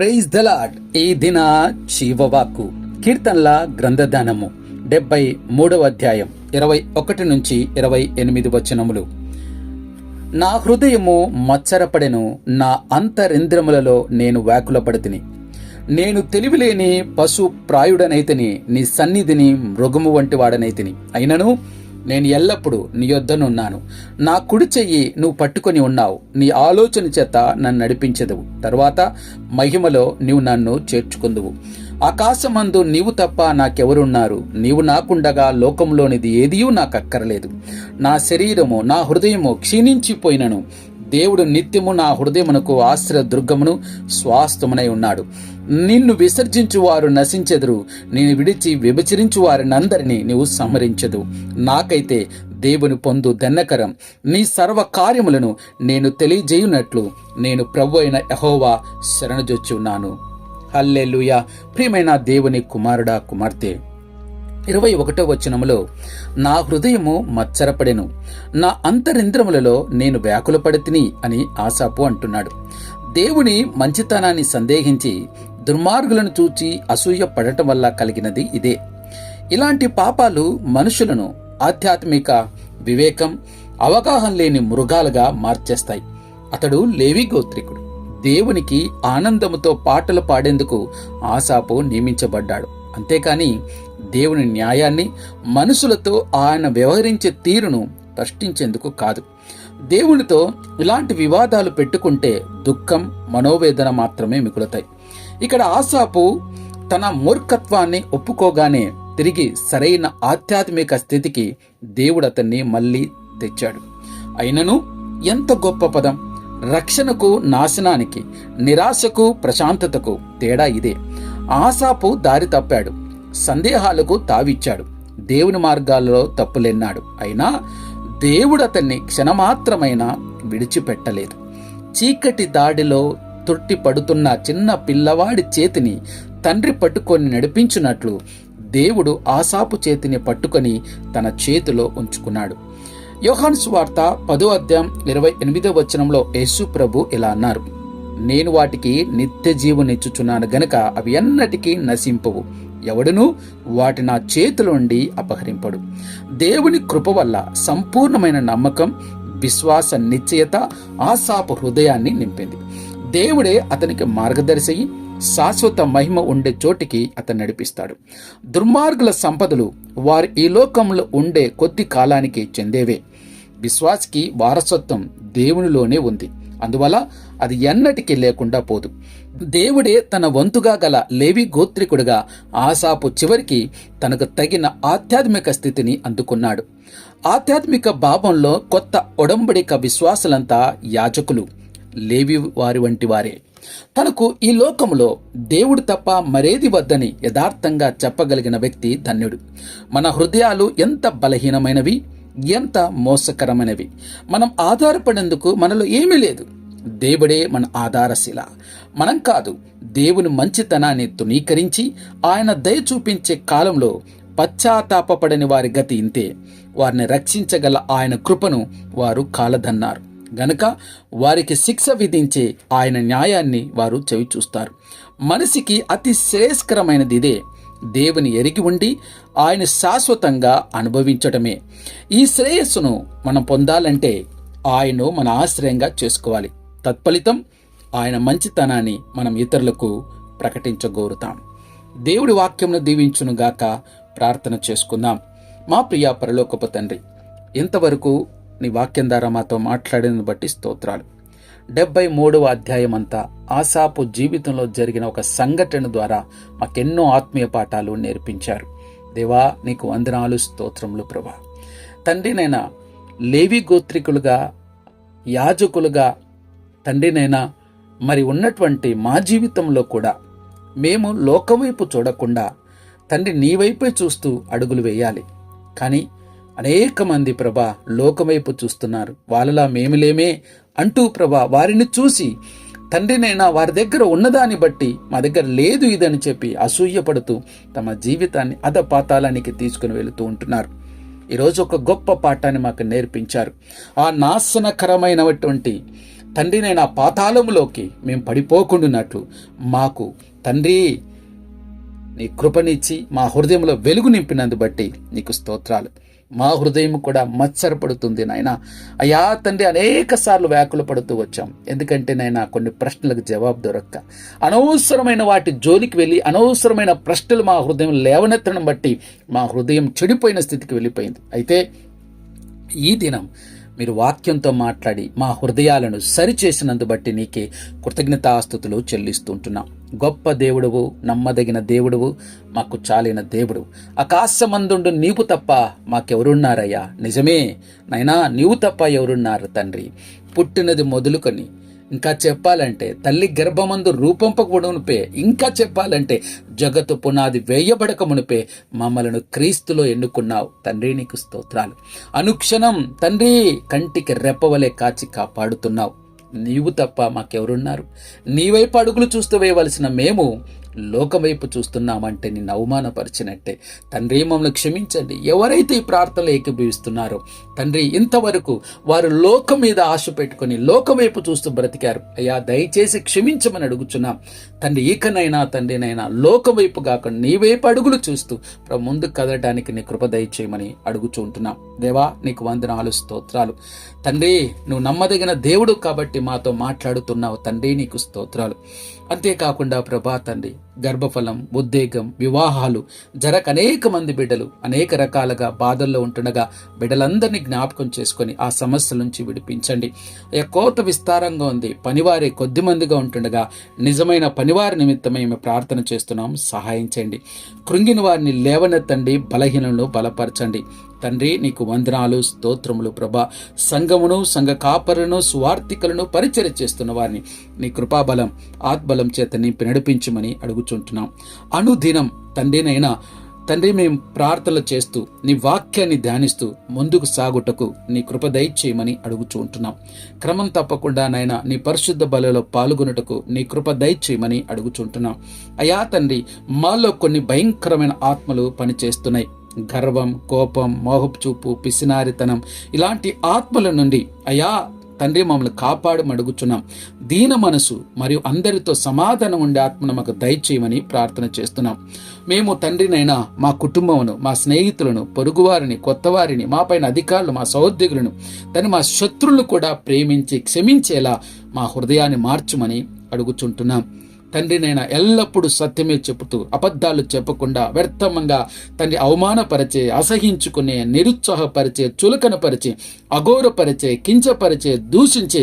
Praise the Lord ఈ దిన శివవాక్కు కీర్తనల గ్రంథదానము డెబ్బై మూడవ అధ్యాయం ఇరవై ఒకటి నుంచి ఇరవై ఎనిమిది వచనములు. నా హృదయము మచ్చరపడెను నా అంతరింద్రములలో నేను వ్యాకులపడితిని. నేను తెలివిలేని పశు ప్రాయుడనైతిని నీ సన్నిధిని మృగము వంటి వాడనైతిని. అయినను నేను ఎల్లప్పుడూ నీ యొద్దనున్నాను నా కుడి చెయ్యి నువ్వు పట్టుకొని ఉన్నావు. నీ ఆలోచన చేత నన్ను నడిపించదువు. తర్వాత మహిమలో నీవు నన్ను చేర్చుకుందువు. ఆకాశమందు నీవు తప్ప నాకెవరున్నారు? నీవు నాకుండగా లోకంలోనిది ఏదియూ నాకు అక్కరలేదు నా శరీరము నా హృదయము క్షీణించిపోయినను. దేవుడు నిత్యము నా హృదయమునకు ఆశ్రయ దుర్గమును స్వాస్థమునై ఉన్నాడు. నిన్ను విసర్జించు వారు నశించెదరు. నేను విడిచి విభచరించు వారినందరినీ నీవు సంహరించదు నాకైతే దేవుని పొందు దన్నకరం నీ సర్వ కార్యములను నేను తెలియజేయునట్లు నేను ప్రభు అయిన యహోవా శరణజొచ్చున్నాను హల్లెలూయా. ప్రియమైన దేవుని కుమారుడా కుమార్తె. ఇరవై ఒకటో వచనములో నా హృదయము మచ్చరపడెను నా అంతరింద్రములలో నేను వ్యాకులపడితిని అని ఆశాపు అంటున్నాడు. దేవుని మంచితనాన్ని సందేహించి దుర్మార్గులను చూచి అసూయ పడటం వల్ల కలిగినది ఇదే. ఇలాంటి పాపాలు మనుషులను ఆధ్యాత్మిక వివేకం అవగాహన లేని మృగాలుగా మార్చేస్తాయి. అతడు లేవి గోత్రికుడు. దేవునికి ఆనందముతో పాటలు పాడేందుకు ఆశాపు నియమించబడ్డాడు. అంతేకాని దేవుని న్యాయాన్ని మనుషులతో ఆయన వ్యవహరించే తీరును ప్రశ్నించేందుకు కాదు. దేవునితో ఇలాంటి వివాదాలు పెట్టుకుంటే దుఃఖం మనోవేదన మాత్రమే మిగులుతాయి. ఇక్కడ ఆశాపు తన మూర్ఖత్వాన్ని ఒప్పుకోగానే తిరిగి సరైన ఆధ్యాత్మిక స్థితికి దేవుడు అతన్ని మళ్ళీ తెచ్చాడు. అయినను ఎంత గొప్ప పదం! రక్షణకు నాశనానికి నిరాశకు ప్రశాంతతకు తేడా ఇదే. ఆశాపు దారి తప్పాడు. సందేహాలకు తావిచ్చాడు. దేవుని మార్గాల్లో తప్పులెన్నాడు. అయినా దేవుడు అతన్ని క్షణమాత్రమైనా విడిచిపెట్టలేదు. చీకటి దాడిలో తొట్టి పడుతున్న చిన్న పిల్లవాడి చేతిని తండ్రి పట్టుకొని నడిపించినట్లు దేవుడు ఆసాపు చేతిని పట్టుకొని తన చేతిలో ఉంచుకున్నాడు. యోహాన్ స్వార్త పదో అధ్యాయం ఇరవై ఎనిమిదో వచనంలో యేసు ప్రభు ఇలా అన్నారు. నేను వాటికి నిత్య జీవునిచ్చుచున్నాను గనుక అవి ఎన్నటికీ నశింపవు. ఎవడును వాటి నా చేతిలోండి అపహరింపడు. దేవుని కృప వల్ల సంపూర్ణమైన నమ్మకం విశ్వాస నిశ్చయత ఆశాపు హృదయాన్ని నింపింది. దేవుడే అతనికి మార్గదర్శి శాశ్వత మహిమ ఉండే చోటికి అతను నడిపిస్తాడు. దుర్మార్గుల సంపదలు వారి ఈ లోకంలో ఉండే కొద్ది కాలానికి చెందేవే. విశ్వాస్కి వారసత్వం దేవునిలోనే ఉంది. అందువల్ల అది ఎన్నటికీ లేకుండా పోదు. దేవుడే తన వంతుగా గల లేవి గోత్రికుడుగా ఆశాపు చివరికి తనకు తగిన ఆధ్యాత్మిక స్థితిని అందుకున్నాడు. ఆధ్యాత్మిక భావంలో కొత్త ఒడంబడిక విశ్వాసులంతా యాజకులు లేవి వారి వంటి వారే. తనకు ఈ లోకంలో దేవుడు తప్ప మరేది వద్దని యథార్థంగా చెప్పగలిగిన వ్యక్తి ధన్యుడు. మన హృదయాలు ఎంత బలహీనమైనవి ఎంత మోసకరమైనవి. మనం ఆధారపడేందుకు మనలో ఏమీ లేదు. దేవుడే మన ఆధారశిల. మనం కాదు దేవుని మంచితనాన్ని తునీకరించి ఆయన దయ చూపించే కాలంలో పశ్చాత్తాపపడని వారి గతి ఇంతే. వారిని రక్షించగల ఆయన కృపను వారు కాలదన్నారు. గనక వారికి శిక్ష విధించే ఆయన న్యాయాన్ని వారు చవి చూస్తారు. మనిషికి అతి శ్రేయస్కరమైనది ఇదే. దేవుని ఎరిగి ఉండి ఆయన శాశ్వతంగా అనుభవించటమే. ఈ శ్రేయస్సును మనం పొందాలంటే ఆయను మన ఆశ్రయంగా చేసుకోవాలి. తత్ఫలితం ఆయన మంచితనాన్ని మనం ఇతరులకు ప్రకటించగోరుతాం. దేవుడి వాక్యంను దీవించునుగాక ప్రార్థన చేసుకుందాం. మా ప్రియ పరలోకపు తండ్రి ఇంతవరకు నీ వాక్యం ద్వారా మాతో మాట్లాడిన బట్టి స్తోత్రాలు. డెబ్బై మూడవ అధ్యాయం అంతా ఆశాపు జీవితంలో జరిగిన ఒక సంఘటన ద్వారా మాకెన్నో ఆత్మీయ పాఠాలు నేర్పించారు. దేవా నీకు వందనాలు స్తోత్రములు ప్రభా. తండ్రినైనా లేవి గోత్రికులుగా యాజకులుగా తండ్రినైనా మరి ఉన్నటువంటి మా జీవితంలో కూడా మేము లోకం వైపు చూడకుండా తండ్రి నీ వైపే చూస్తూ అడుగులు వేయాలి. కానీ అనేక మంది ప్రభా లోకవైపు చూస్తున్నారు. వాళ్ళలా మేములేమే అంటూ ప్రభా వారిని చూసి తండ్రినైనా వారి దగ్గర ఉన్నదాన్ని బట్టి మా దగ్గర లేదు ఇదని చెప్పి అసూయపడుతూ తమ జీవితాన్ని అధపాతాలానికి తీసుకుని వెళుతూ ఉంటున్నారు. ఈరోజు ఒక గొప్ప పాఠాన్ని మాకు నేర్పించారు. ఆ నాశనకరమైనటువంటి తండ్రి నైనా పాతాళములోకి మేము పడిపోకుండాన్నట్లు మాకు తండ్రి నీ కృపనిచ్చి మా హృదయంలో వెలుగు నింపినందు బట్టి నీకు స్తోత్రాలు. మా హృదయం కూడా మచ్చరపడుతుంది నాయన. అయా తండ్రి అనేక సార్లు వ్యాకులు పడుతూ వచ్చాం. ఎందుకంటే నాయన కొన్ని ప్రశ్నలకు జవాబు దొరక్క. అనవసరమైన వాటి జోలికి వెళ్ళి అనవసరమైన ప్రశ్నలు మా హృదయం లేవనెత్తడం బట్టి మా హృదయం చెడిపోయిన స్థితికి వెళ్ళిపోయింది. అయితే ఈ దినం మీరు వాక్యంతో మాట్లాడి మా హృదయాలను సరిచేసినందు బట్టి నీకే కృతజ్ఞతాస్థుతులు చెల్లిస్తుంటున్నాం. గొప్ప దేవుడువు నమ్మదగిన దేవుడువు మాకు చాలిన దేవుడు. ఆకాశమందుండు నీవు తప్ప మాకెవరున్నారయ్యా? నిజమే. నైనా నీవు తప్ప ఎవరున్నారు తండ్రి? పుట్టినది మొదలుకొని ఇంకా చెప్పాలంటే తల్లి గర్భమందు రూపంపకమునిపే ఇంకా చెప్పాలంటే జగత్తు పునాది వేయబడక మునిపే మమ్మలను క్రీస్తులో ఎన్నుకున్నావు. తండ్రి నీకు స్తోత్రాలు. అనుక్షణం తండ్రి కంటికి రెప్పవలే కాచి కాపాడుతున్నావు. నీవు తప్ప మాకెవరున్నారు? నీవైపు అడుగులు చూస్తూ వేయవలసిన మేము లోకం వైపు చూస్తున్నామంటే నిన్ను అవమానపరిచినట్టే. తండ్రి మమ్మల్ని క్షమించండి. ఎవరైతే ఈ ప్రార్థనలు ఏకీభవిస్తున్నారో తండ్రి ఇంతవరకు వారు లోకం మీద ఆశ పెట్టుకొని లోకం వైపు చూస్తూ బ్రతికారు. అయ్యా దయచేసి క్షమించమని అడుగుచున్నాం. తండ్రి ఈకనైనా తండ్రినైనా లోకం వైపు కాకుండా నీ వైపు అడుగులు చూస్తూ ముందు కదలడానికి నీ కృప దయచేయమని అడుగుచుంటున్నాం దేవా నీకు వందనాలు స్తోత్రాలు. తండ్రి నువ్వు నమ్మదగిన దేవుడు కాబట్టి మాతో మాట్లాడుతున్నావు. తండ్రి నీకు స్తోత్రాలు. అంతేకాకుండా ప్రభా తండ్రి గర్భఫలం ఉద్వేగం వివాహాలు జరక అనేక మంది బిడ్డలు అనేక రకాలుగా బాధల్లో ఉంటుండగా బిడ్డలందరినీ జ్ఞాపకం చేసుకొని ఆ సమస్యల నుంచి విడిపించండి. కోత విస్తారంగా ఉంది. పనివారే కొద్ది మందిగా ఉంటుండగా నిజమైన పనివారి నిమిత్తమే మేము ప్రార్థన చేస్తున్నాం. సహాయం చేయండి. కృంగిన వారిని లేవనెత్తండి. బలహీనలను బలపరచండి. తండ్రి నీకు వందనాలు స్తోత్రములు ప్రభా. సంఘమును సంఘ కాపరులను స్వార్థికలను పరిచయం చేస్తున్న వారిని నీ కృపాబలం ఆత్బలం చేత నింపి నడిపించమని అడుగుచుంటున్నాం. అనుదినం తండ్రినైనా తండ్రి మేము ప్రార్థనలు చేస్తూ నీ వాక్యాన్ని ధ్యానిస్తూ ముందుకు సాగుటకు నీ కృప దయచేయమని అడుగుచూ ఉంటున్నాం క్రమం తప్పకుండా నాయన నీ పరిశుద్ధ బలలో పాల్గొనుటకు నీ కృప దయచేయమని అడుగుచుంటున్నాం. అయా తండ్రి మాలో కొన్ని భయంకరమైన ఆత్మలు పనిచేస్తున్నాయి. గర్వం కోపం మోహపు చూపు పిసినారితనం ఇలాంటి ఆత్మల నుండి అయా తండ్రి మమ్మల్ని కాపాడు అడుగుచున్నాం దీన మనసు మరియు అందరితో సమాధానం ఉండే ఆత్మను మాకు దయచేయమని ప్రార్థన చేస్తున్నాం. మేము తండ్రినైనా మా కుటుంబమును మా స్నేహితులను పొరుగువారిని కొత్తవారిని మా పైన అధికారులు మా సహోద్యోగులను తను మా శత్రువులు కూడా ప్రేమించి క్షమించేలా మా హృదయాన్ని మార్చుమని అడుగుచుంటున్నాం. తండ్రినైనా ఎల్లప్పుడూ సత్యమే చెబుతూ అబద్ధాలు చెప్పకుండా వ్యర్థమంగా తండ్రి అవమానపరిచే అసహించుకునే నిరుత్సాహపరిచే చులకనపరిచే అఘోరపరిచే కించపరిచే దూషించే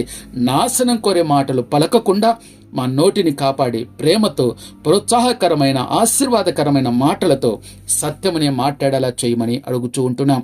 నాశనం కోరే మాటలు పలకకుండా మా నోటిని కాపాడి ప్రేమతో ప్రోత్సాహకరమైన ఆశీర్వాదకరమైన మాటలతో సత్యమనే మాట్లాడేలా చేయమని అడుగుచూ ఉంటున్నాం.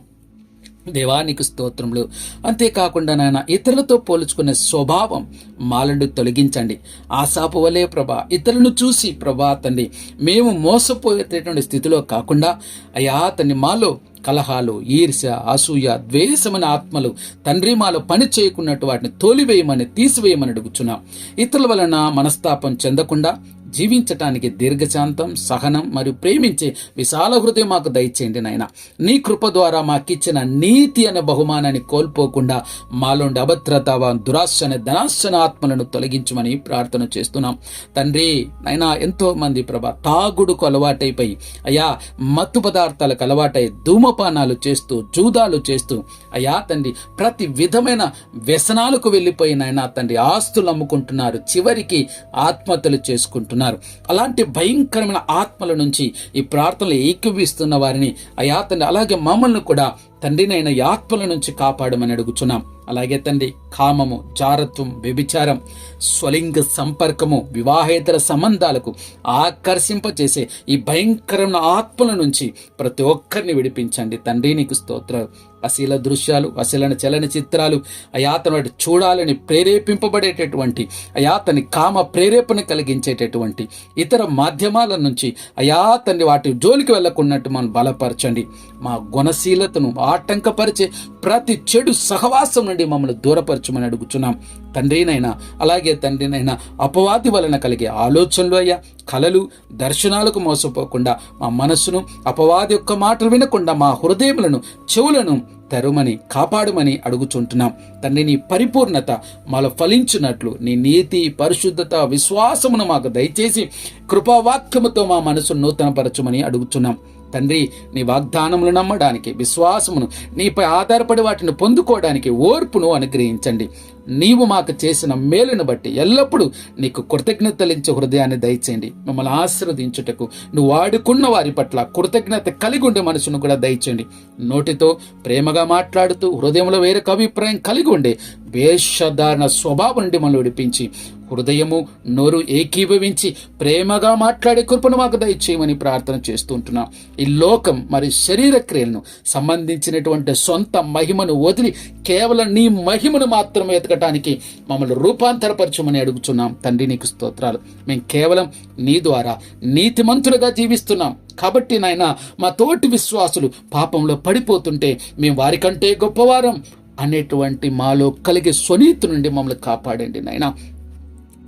దేవానికి స్తోత్రములు. అంతేకాకుండా నాయన ఇతరులతో పోల్చుకునే స్వభావం మాలను తొలగించండి. ఆశాపు వలే ప్రభా ఇతరులను చూసి ప్రభా తండ్రి మేము మోసపోయేటటువంటి స్థితిలో కాకుండా అయా తండ్రి మాలో కలహాలు ఈర్ష్య అసూయ ద్వేషమైన ఆత్మలు తండ్రి మాలో పని చేయకున్నట్టు వాటిని తోలివేయమని తీసివేయమని అడుగుచున్నాం. ఇతరుల వలన మనస్తాపం చెందకుండా జీవించటానికి దీర్ఘశాంతం సహనం మరియు ప్రేమించే విశాల హృదయం మాకు దయచేయండి నాయన. నీ కృప ద్వారా మాకిచ్చిన నీతి అనే బహుమానాన్ని కోల్పోకుండా మాలోండి అభద్రత దురాశ అనే ధనాశన ఆత్మలను తొలగించమని ప్రార్థన చేస్తున్నాం. తండ్రి నైనా ఎంతో మంది ప్రభ తాగుడుకు అలవాటైపోయి అయ్యా మత్తు పదార్థాలకు అలవాటై ధూమపానాలు చేస్తూ జూదాలు చేస్తూ అయ్యా తండ్రి ప్రతి విధమైన వ్యసనాలకు వెళ్ళిపోయిన తండ్రి ఆస్తులు అమ్ముకుంటున్నారు. చివరికి ఆత్మహత్యలు చేసుకుంటున్నారు. అలాంటి భయంకరమైన ఆత్మల నుంచి ఈ ప్రార్థనలు ఏకీవిస్తున్న వారిని అయా తండ్రి అలాగే మమ్మల్ని కూడా తండ్రినైన ఈ ఆత్మల నుంచి కాపాడమని అడుగుచున్నాం. అలాగే తండ్రి కామము జారత్వం వ్యభిచారం స్వలింగ సంపర్కము వివాహేతర సంబంధాలకు ఆకర్షింపచేసే ఈ భయంకరమైన ఆత్మల నుంచి ప్రతి ఒక్కరిని విడిపించండి. తండ్రి నీకు స్తోత్రాలు. అశీల దృశ్యాలు అశీలన చలన చిత్రాలు అయాతను చూడాలని ప్రేరేపింపబడేటటువంటి అయాతని కామ ప్రేరేపణ కలిగించేటటువంటి ఇతర మాధ్యమాల నుంచి అయాతని వాటి జోలికి వెళ్ళకున్నట్టు మనం బలపరచండి. మా గుణశీలతను ఆటంకపరిచే ప్రతి చెడు సహవాసం నుండి మమ్మల్ని దూరపరచమని అడుగుచున్నాం. తండ్రినైనా అలాగే తండ్రినైనా అపవాది వలన కలిగే ఆలోచనలు అయ్యా కలలు దర్శనాలకు మోసపోకుండా మా మనస్సును అపవాది యొక్క మాటలు వినకుండా మా హృదయములను చెవులను తెరమని కాపాడమని అడుగుచుంటున్నాం. తండ్రి నీ పరిపూర్ణత మాలో ఫలించినట్లు నీ నీతి పరిశుద్ధత విశ్వాసమును మాకు దయచేసి కృపావాక్యముతో మా మనసును నూతనపరచమని అడుగుచున్నాం. తండ్రి నీ వాగ్దానములు నమ్మడానికి విశ్వాసమును నీపై ఆధారపడి వాటిని పొందుకోవడానికి ఓర్పును అనుగ్రహించండి. నీవు మాకు చేసిన మేలును బట్టి ఎల్లప్పుడూ నీకు కృతజ్ఞతలించే హృదయాన్ని దయచేయండి. మిమ్మల్ని ఆశీర్వదించుటకు నువ్వు వాడుకున్న వారి పట్ల కృతజ్ఞత కలిగి ఉండే మనసును కూడా దయచేయండి. నోటితో ప్రేమగా మాట్లాడుతూ హృదయంలో వేరొక అభిప్రాయం కలిగి ఉండే వేషధారణ స్వభావం నుండి మనల్ని విడిపించి హృదయము నోరు ఏకీభవించి ప్రేమగా మాట్లాడే కృపను మాకు దయచేయమని ప్రార్థన చేస్తుంటున్నాం. ఈ లోకం మరి శరీర క్రియలను సంబంధించినటువంటి సొంత మహిమను వదిలి కేవలం నీ మహిమను మాత్రమే ఎతకటానికి మమ్మల్ని రూపాంతరపరచమని అడుగుచున్నాం తండ్రి నీకు స్తోత్రాలు. మేము కేవలం నీ ద్వారా నీతిమంతులుగా జీవిస్తున్నాం. కాబట్టి నాయన మా తోటి విశ్వాసులు పాపంలో పడిపోతుంటే మేము వారికంటే గొప్పవారం అనేటువంటి మాలో కలిగే స్వనీతి నుండి మమ్మల్ని కాపాడండి నాయన.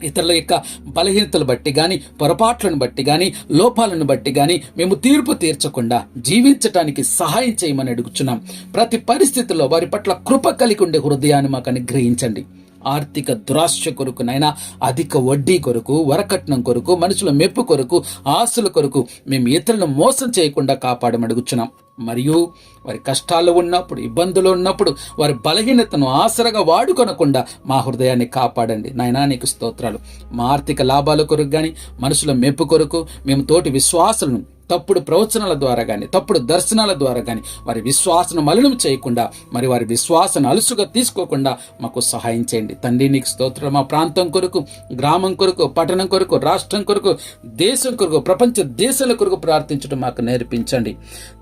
ఇతరుల యొక్క బలహీనతలు బట్టి కానీ పొరపాట్లను బట్టి కానీ లోపాలను బట్టి కానీ మేము తీర్పు తీర్చకుండా జీవించటానికి సహాయం చేయమని అడుగుచున్నాం. ప్రతి పరిస్థితుల్లో వారి పట్ల కృప కలిగి ఉండే హృదయాన్ని మాకు అనుగ్రహించండి. ఆర్థిక దురాశ కొరకు నైనా అధిక వడ్డీ కొరకు వరకట్నం కొరకు మనుషుల మెప్పు కొరకు ఆస్తుల కొరకు మేము ఇతరులను మోసం చేయకుండా కాపాడమడుగుచున్నాం మరియు వారి కష్టాలు ఉన్నప్పుడు ఇబ్బందులు ఉన్నప్పుడు వారి బలహీనతను ఆసరగా వాడుకొనకుండా మా హృదయాన్ని కాపాడండి. నాయనా నీకు స్తోత్రాలు. మా ఆర్థిక లాభాల కొరకు కానీ మనుషుల మెప్పు కొరకు మేము తోటి విశ్వాసులను తప్పుడు ప్రవచనాల ద్వారా కానీ తప్పుడు దర్శనాల ద్వారా కానీ వారి విశ్వాసను మలినం చేయకుండా మరి వారి విశ్వాసను అలుసుగా తీసుకోకుండా మాకు సహాయం చేయండి. తండ్రి నీకు స్తోత్రం. మా ప్రాంతం కొరకు గ్రామం కొరకు పట్టణం కొరకు రాష్ట్రం కొరకు దేశం కొరకు ప్రపంచ దేశాల కొరకు ప్రార్థించడం మాకు నేర్పించండి.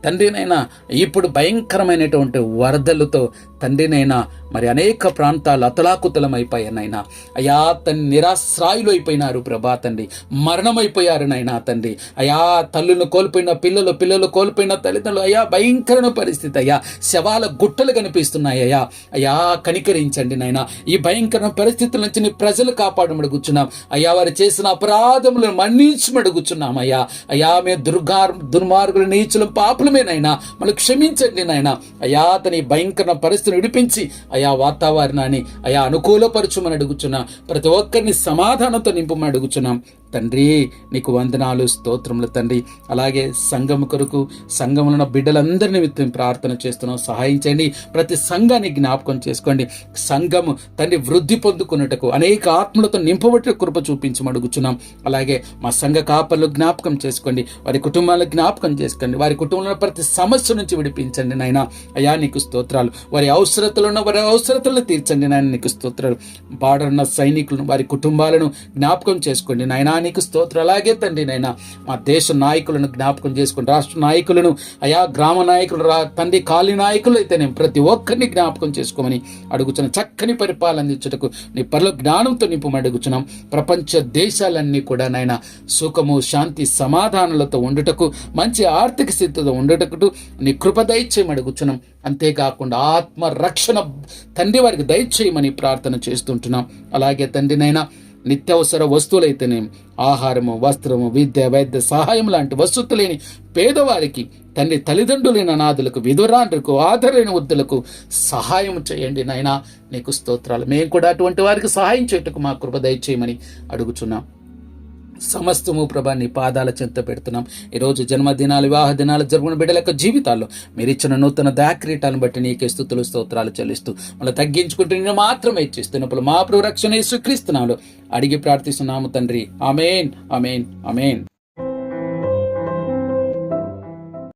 తండ్రినైనా ఇప్పుడు భయంకరమైనటువంటి వరదలతో తండ్రినైనా మరి అనేక ప్రాంతాలు అతలాకుతలమైపోయానైనా. అయా తన్ని నిరాశ్రాయులు అయిపోయినారు ప్రభా తండ్రి. మరణమైపోయారు నైనా తండ్రి. అయా తల్లును కోల్పోయిన పిల్లలు పిల్లలు కోల్పోయిన తల్లిదండ్రులు అయ్యా భయంకరమైన పరిస్థితి అయ్యా. శవాల గుట్టలు కనిపిస్తున్నాయి అయ్యా. అయ్యా కనికరించండి నాయన. ఈ భయంకర పరిస్థితుల నుంచి నీ ప్రజలు కాపాడమడుగుచున్నాం అయ్యా వారు చేసిన అపరాధములను మన్నించమడుగుచున్నాం అయ్యా. అయ్యా మేము దుర్గార్ దుర్మార్గులు నీచులు పాపలమేనైనా మనం క్షమించండి నాయన. అయ్యా అతని భయంకర పరిస్థితిని విడిపించి అయా వాతావరణాన్ని అయా అనుకూలపరచుమని అడుగుచున్నా. ప్రతి ఒక్కరిని సమాధానంతో నింపమని అడుగుచున్నాం. తండ్రి నీకు వందనాలు స్తోత్రములు తండ్రి. అలా అలాగే సంఘం కొరకు సంఘంలో ఉన్న బిడ్డలందరి నిమిత్తం ప్రార్థన చేస్తున్నాం. సహాయం చేయండి. ప్రతి సంఘాన్ని జ్ఞాపకం చేసుకోండి. సంఘము తండ్రి వృద్ధి పొందుకున్నట్టుకు అనేక ఆత్మలతో నింపబట్టిన కృప చూపించమని అడుగుచున్నాం. అలాగే మా సంఘ కాపర్లు జ్ఞాపకం చేసుకోండి. వారి కుటుంబాలను జ్ఞాపకం చేసుకోండి. వారి కుటుంబంలో ప్రతి సమస్య నుంచి విడిపించండి నాయన. అయా నీకు స్తోత్రాలు. వారి అవసరతలు ఉన్న వారి అవసరతలను తీర్చండి నాయన. నీకు స్తోత్రాలు. బాడరున్న సైనికులను వారి కుటుంబాలను జ్ఞాపకం చేసుకోండి నాయనా. నీకు స్తోత్రం అలాగే తండ్రి నైనా మా దేశ నాయకులను జ్ఞాపకం చేసుకుని రాష్ట్ర నాయకులను అయా గ్రామ నాయకులు రా తండ్రి కాలి నాయకులు అయితేనే ప్రతి ఒక్కరిని జ్ఞాపకం చేసుకోమని అడుగుచున్న చక్కని పరిపాలన అందించటకు నీ పనుల జ్ఞానంతో నింపమని అడుగుచున్నాం. ప్రపంచ దేశాలన్నీ కూడా నాయన సుఖము శాంతి సమాధానాలతో ఉండుటకు మంచి ఆర్థిక స్థితితో ఉండుటకు నీ కృప దయచేయమని అడుగుచున్నాం. అంతేకాకుండా ఆత్మ రక్షణ తండ్రి వారికి దయచేయమని ప్రార్థన చేస్తుంటున్నాం. అలాగే తండ్రినైనా నిత్యావసర వస్తువులైతేనే ఆహారము వస్త్రము విద్య వైద్య సహాయం లాంటి వసతులు లేని పేదవారికి తండ్రి తల్లిదండ్రులైన అనాథులకు విధురాండ్రులకు ఆదరైన వృద్ధులకు సహాయం చేయండి నాయన. నీకు స్తోత్రాలు. మేము కూడా అటువంటి వారికి సహాయం చేయటకు మా కృప దయచేయమని అడుగుచున్నాం. సమస్తము ప్రభా నీ పాదాల చెంత పెడుతున్నాం. ఈరోజు జన్మదినాలు వివాహ దినాలు జరుగుతున్న బిడ్డల యొక్క జీవితాల్లో. మీరు ఇచ్చిన నూతన దాక్రీటాలను బట్టి నీకే స్థుతులు స్తోత్రాలు చెల్లిస్తూ మళ్ళీ తగ్గించుకుంటూ నేను మాత్రమే ఇచ్చిస్తున్నప్పుడు మా ప్రభు రక్షణ యేసుక్రీస్తునాలు అడిగి ప్రార్థిస్తున్నాము తండ్రి. అమేన్ అమేన్ అమేన్